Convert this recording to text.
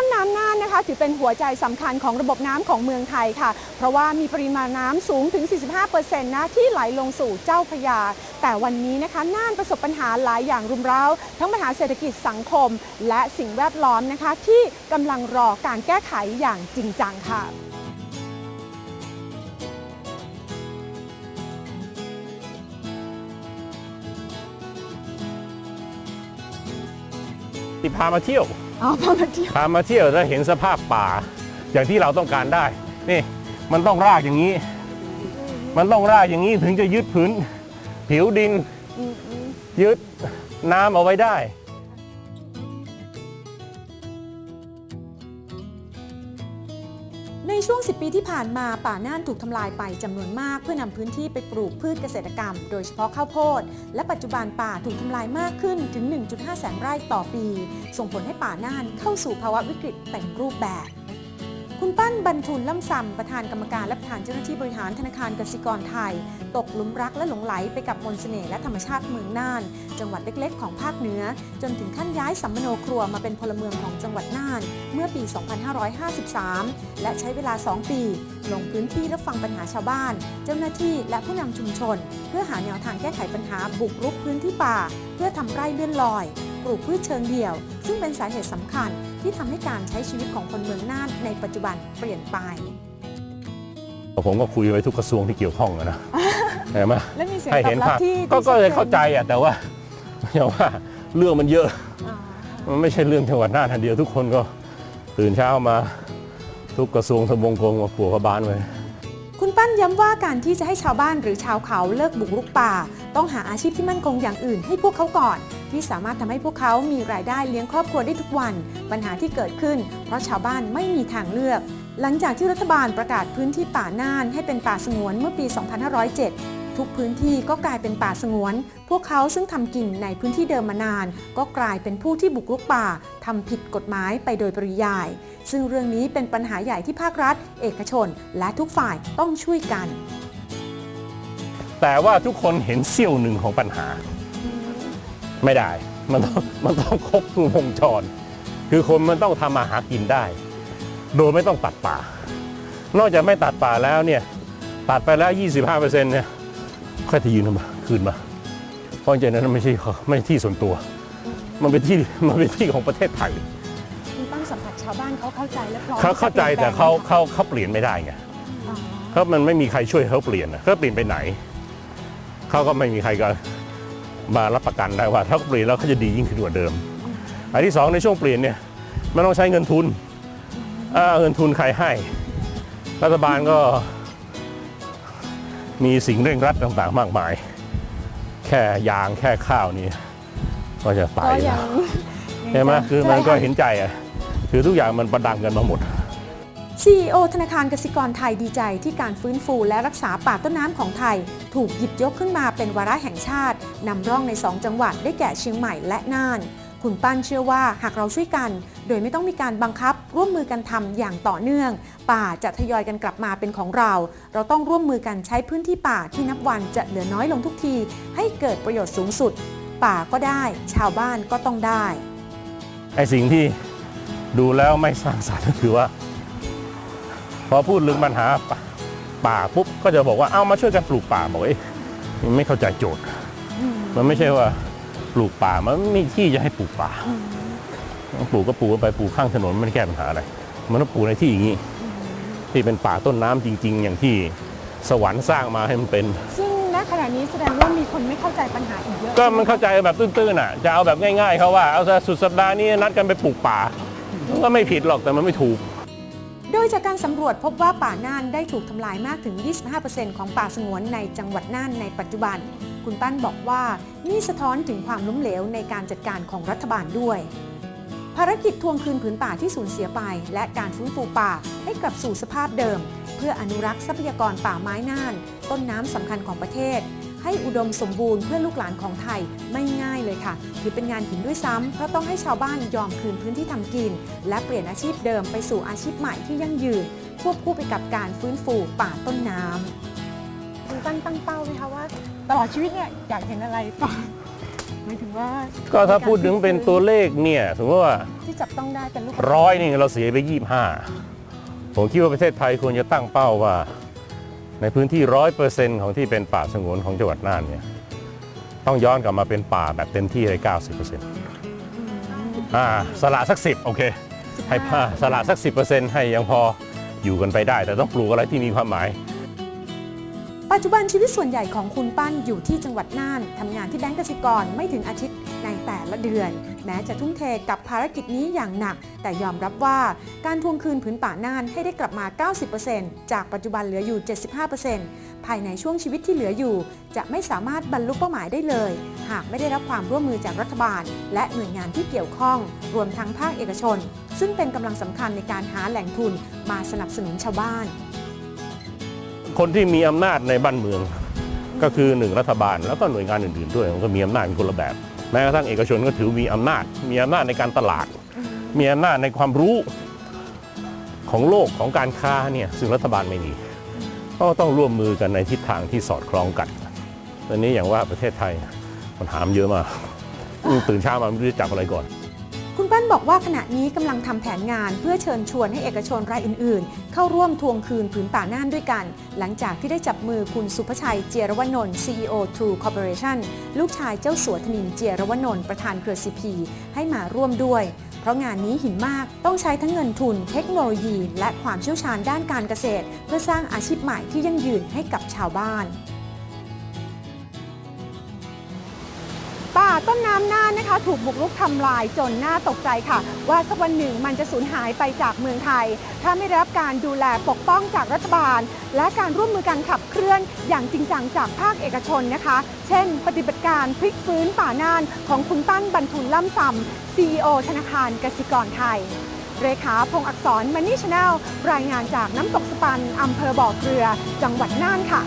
ต้นน้ำน่านนะคะ ถือเป็นหัวใจสำคัญของระบบน้ำของเมืองไทยค่ะ เพราะว่ามีปริมาณน้ำสูงถึง 45%นะที่ไหลลงสู่เจ้าพระยา แต่วันนี้นะคะน่านประสบปัญหาหลายอย่างรุมเร้า ทั้งปัญหาเศรษฐกิจสังคม และสิ่งแวดล้อมนะคะ ที่กำลังรอการแก้ไขอย่างจริงจังค่ะ ที่พามาเที่ยวอ๋อพอมาเที่ยวพามาเที่ยวแล้วเห็นสภาพป่า อย่างที่เราต้องการได้ นี่มันต้องรากอย่างนี้ มันต้องรากอย่างนี้ถึงจะยึดพื้น ผิวดิน ยึดน้ำเอาไว้ได้ ช่วง 10 ปีที่ผ่านมาป่าน่านถูกทำลายไปจำนวนมากเพื่อนำพื้นที่ไปปลูกพืชเกษตรกรรม โดยเฉพาะข้าวโพด และปัจจุบันป่าถูกทำลายมากขึ้นถึง 1.5 แสนไร่ต่อปี ส่งผลให้ป่าน่านเข้าสู่ภาวะวิกฤตเต็มรูปแบบ คุณปั้นบรรทุนล่ำซำประธานกรรมการและประธานเจ้าหน้าที่บริหารธนาคารกสิกรไทย ตกหลุมรักและหลงไหลไปกับมนต์เสน่ห์และธรรมชาติเมืองน่าน จังหวัดเล็กๆ ของภาคเหนือ จนถึงขั้นย้ายสัมมโนครัวมาเป็นพลเมืองของจังหวัดน่าน เมื่อปี 2553 และใช้เวลา 2 ปี ลงพื้นที่รับฟังปัญหาชาวบ้าน เจ้าหน้าที่และผู้นำชุมชน เพื่อหาแนวทางแก้ไขปัญหาบุกรุกพื้นที่ป่า เพื่อทำไร่เลื่อนลอย ปลูกพืชเชิงเดี่ยว ซึ่งเป็นสาเหตุสำคัญที่ทำให้การใช้ชีวิตของคนเมืองน่านในปัจจุบันเปลี่ยนไป ผมก็คุยไว้ทุกกระทรวงที่เกี่ยวข้องอะนะเห็นไหมและมีเสียงให้ตอเห็นบรับภาพที่ก็ก็เลยที่ชัดจนเข้าใจอะแต่ว่าอย่างว่าเรื่องมันเยอะ อ่ามันไม่ใช่เรื่องจังหวัดน่านทันเดียวทุกคนก็ตื่นเช้ามาทุกกระทรวงทบวงกรมมาปลูกกระบานไว้ คุณปั้นย้ำว่าการที่จะให้ชาวบ้านหรือชาวเขาเลิกบุกรุกป่า ต้องหาอาชีพที่มั่นคงอย่างอื่นให้พวกเขาก่อน ที่สามารถทำให้พวกเขามีรายได้เลี้ยงครอบครัวได้ทุกวัน ปัญหาที่เกิดขึ้น เพราะชาวบ้านไม่มีทางเลือก หลังจากที่รัฐบาลประกาศพื้นที่ป่าน่านให้เป็นป่าสงวนเมื่อปี 2507 ทุกพื้นที่ก็กลายเป็นป่าสงวน พวกเขาซึ่งทำกินในพื้นที่เดิมมานาน ก็กลายเป็นผู้ที่บุกรุกป่าทำผิดกฎหมายไปโดยปริยาย ซึ่งเรื่องนี้เป็นปัญหาใหญ่ที่ภาครัฐ เอกชน และทุกฝ่ายต้องช่วยกัน แต่ว่าทุกคนเห็นเสี้ยวหนึ่งของปัญหา ไม่ได้ มันต้องมันต้องครบทุกวงจร คือคนมันต้องทำมาหากินได้ โดยไม่ต้องตัดป่า นอกจากไม่ตัดป่าแล้วเนี่ยตัดไปแล้ว 25%เนี่ย ค่อยที่ยืนมาคืนมา เพราะจริงๆนั้นไม่ใช่เขาไม่ใช่ที่ส่วนตัว มันเป็นที่มันเป็นที่ของประเทศไทยคุณตั้งสัมผัสชาวบ้านเขาเข้าใจและพร้อมเขาเข้าใจะปลี่แต่ยนปลงเขาเขาเขาเปลี่ยนไม่ได้ไงอ๋อเขามันไม่มีใครช่วยเขาเปลี่ยนนะเขาเปลี่ยนไปไหนเขาก็ไม่มีใครก็มารับประกันได้ว่า ถ้าเปลี่ยนแล้วเขาจะดียิ่งขึ้นกว่าเดิม อันที่สองในช่วงเปลี่ยนเนี่ยมันต้องใช้เงินทุนอ่าเงินทุนใครให้ รัฐบาลก็ มีสิ่งเร่งรัดต่างๆ มากมาย แค่ยางแค่ข้าวนี่ก็จะตายก็แล้ยัวงใช่ไหมคือมันก็ใช่ะเห็นใจอะคือทุกอย่างมันประดังกันมาหมด CEO ธนาคารกสิกรไทยดีใจที่การฟื้นฟูและรักษาป่าต้นน้ำของไทย ถูกหยิบยกขึ้นมาเป็นวาระแห่งชาตินำร่องใน 2 จังหวัดได้แก่เชียงใหม่และน่าน คุณปั้นเชื่อว่าหากเราช่วยกัน โดยไม่ต้องมีการบังคับ ร่วมมือกันทำอย่างต่อเนื่อง ป่าจะทยอยกันกลับมาเป็นของเรา เราต้องร่วมมือกันใช้พื้นที่ป่าที่นับวันจะเหลือน้อยลงทุกที ให้เกิดประโยชน์สูงสุด ป่าก็ได้ ชาวบ้านก็ต้องได้ไอสิ่งที่ดูแล้วไม่สร้างสรรค์ก็คือว่า พอพูดเรื่องปัญหาป่าปาปุ๊บก็จะบอกว่าเอามาช่วยกันปลูกป่าบอกเอ้ยไม่เข้าใจโจทย์ มันไม่ใช่ว่า ลูกป่ามันไม่มีที่จะให้ปลูกป่าปลูกก็ปลูกไปปลูกข้างถนนมันไม่ได้แก้ปัญหาอะไรมันต้องปลูกในที่อย่างนี้ ที่เป็นป่าต้นน้ำจริง ๆ อย่างที่สวรรค์สร้างมาให้มันเป็น ซึ่งณขณะนี้แสดงว่ามีคนไม่เข้าใจปัญหาอีกเยอะก็มันเข้าใจแบบตื้นๆอะ จะเอาแบบง่ายๆเขาว่าเอาซะสุดสัปดาห์นี้นัดกันไปปลูกป่ามันก็ไม่ผิดหรอกแต่มันไม่ถูกโดยจากการสำรวจพบว่าป่าน่านได้ถูกทำลายมากถึง 25%ของป่าสงวนในจังหวัดน่านในปัจจุบัน คุณปั้นบอกว่า นี่สะท้อนถึงความล้มเหลวในการจัดการของรัฐบาลด้วย ภารกิจทวงคืนผืนป่าที่สูญเสียไป และการฟื้นฟูป่าให้กลับสู่สภาพเดิม เพื่ออนุรักษ์ทรัพยากรป่าไม้น่าน ต้นน้ำสำคัญของประเทศ ให้อุดมสมบูรณ์เพื่อลูกหลานของไทยไม่ง่ายเลยค่ะ ถือเป็นงานหินด้วยซ้ำเพราะต้องให้ชาวบ้านยอมคืนพื้นที่ทำกิน และเปลี่ยนอาชีพเดิมไปสู่อาชีพใหม่ที่ยั่งยืนควบคู่ไปกับการฟื้นฟูป่าต้นน้ำ ตั้งตั้งเป้าไหมคะว่า ตลอดชีวิตเนี่ยอยากเห็นอะไรต่อหมายถึงว่าก็ถ้าพูดถึงเป็นตัวเลขเนี่ยสมมติว่าที่จับต้องได้เป็นลูกร้อยนี่เราเสียไปยี่ห้าผมคิดว่าประเทศไทยควรจะตั้งเป้าว่า ในพื้นที่ร้อยเปอร์เซ็นต์ของที่เป็นป่าสงวนของจังหวัดน่านเนี่ยต้องย้อนกลับมาเป็นป่าแบบเต็มที่เลยเก้าสิบเปอร์เซ็นต์อ่าสละสักสิบโอเคให้ผ้าสละสักสิบเปอร์เซ็นต์ให้ยังพออยู่กันไปได้ แต่ต้องปลูกอะไรที่มีความหมาย ปัจจุบันชีวิตส่วนใหญ่ของคุณปั้นอยู่ที่จังหวัดน่านทำงานที่แบงก์กสิกรไม่ถึงอาทิตย์ในแต่ละเดือน แม้จะทุ่มเทกับภารกิจนี้อย่างหนัก แต่ยอมรับว่าการทวงคืนผืนป่าน่านให้ได้กลับมา 90%จากปัจจุบันเหลืออยู่ 75%ภายในช่วงชีวิตที่เหลืออยู่ จะไม่สามารถบรรลุเป้าหมายได้เลย หากไม่ได้รับความร่วมมือจากรัฐบาล และหน่วยงานที่เกี่ยวข้อง รวมทั้งภาคเอกชน ซึ่งเป็นกำลังสำคัญในการหาแหล่งทุนมาสนับสนุนชาวบ้าน คนที่มีอำนาจในบ้านเมือง ก็คือหนึ่งรัฐบาลแล้วก็หน่วยงานอื่นๆด้วยมันก็มีอำนาจเป็นคนละแบบแม้กระทั่งเอกชนก็ถือมีอำนาจ มีอำนาจในการตลาด มีอำนาจในความรู้ของโลกของการค้าเนี่ยซึ่งรัฐบาลไม่มีก็ต้องร่วมมือกันในทิศทางที่สอดคล้องกันตอนนี้อย่างว่าประเทศไทยปัญหามเยอะมากตื่นเช้ามาไม่รู้จะจับอะไรก่อน คุณปั้นบอกว่าขณะนี้กำลังทำแผนงานเพื่อเชิญชวนให้เอกชนรายอื่นๆ เข้าร่วมทวงคืนผืนป่าน่านด้วยกัน หลังจากที่ได้จับมือคุณสุภชัยเจียรวนนท์ CEO True Corporation ลูกชายเจ้าสัวธนินเจียรวนนท์ประธานเครือซีพีให้มาร่วมด้วย เพราะงานนี้หินมากต้องใช้ทั้งเงินทุน เทคโนโลยี และความเชี่ยวชาญด้านการเกษตร เพื่อสร้างอาชีพใหม่ที่ยั่งยืนให้กับชาวบ้าน ป่าต้นน้ำน่านนะคะ ถูกบุกรุกทำลายจนน่าตกใจค่ะ ว่าสักวันหนึ่งมันจะสูญหายไปจากเมืองไทย ถ้าไม่ได้รับการดูแลปกป้องจากรัฐบาล และการร่วมมือกันขับเคลื่อนอย่างจริงจังจากภาคเอกชนนะคะ เช่น ปฏิบัติการพลิกฟื้นป่าน่านของคุณตั้นบรรทุนล่ำซำ CEO ธนาคารกสิกรไทยเรขาพงอักษรมันนี่ชาแนลรายงานจากน้ำตกสปันอำเภอบ่อเกลือ จังหวัดน่านค่ะ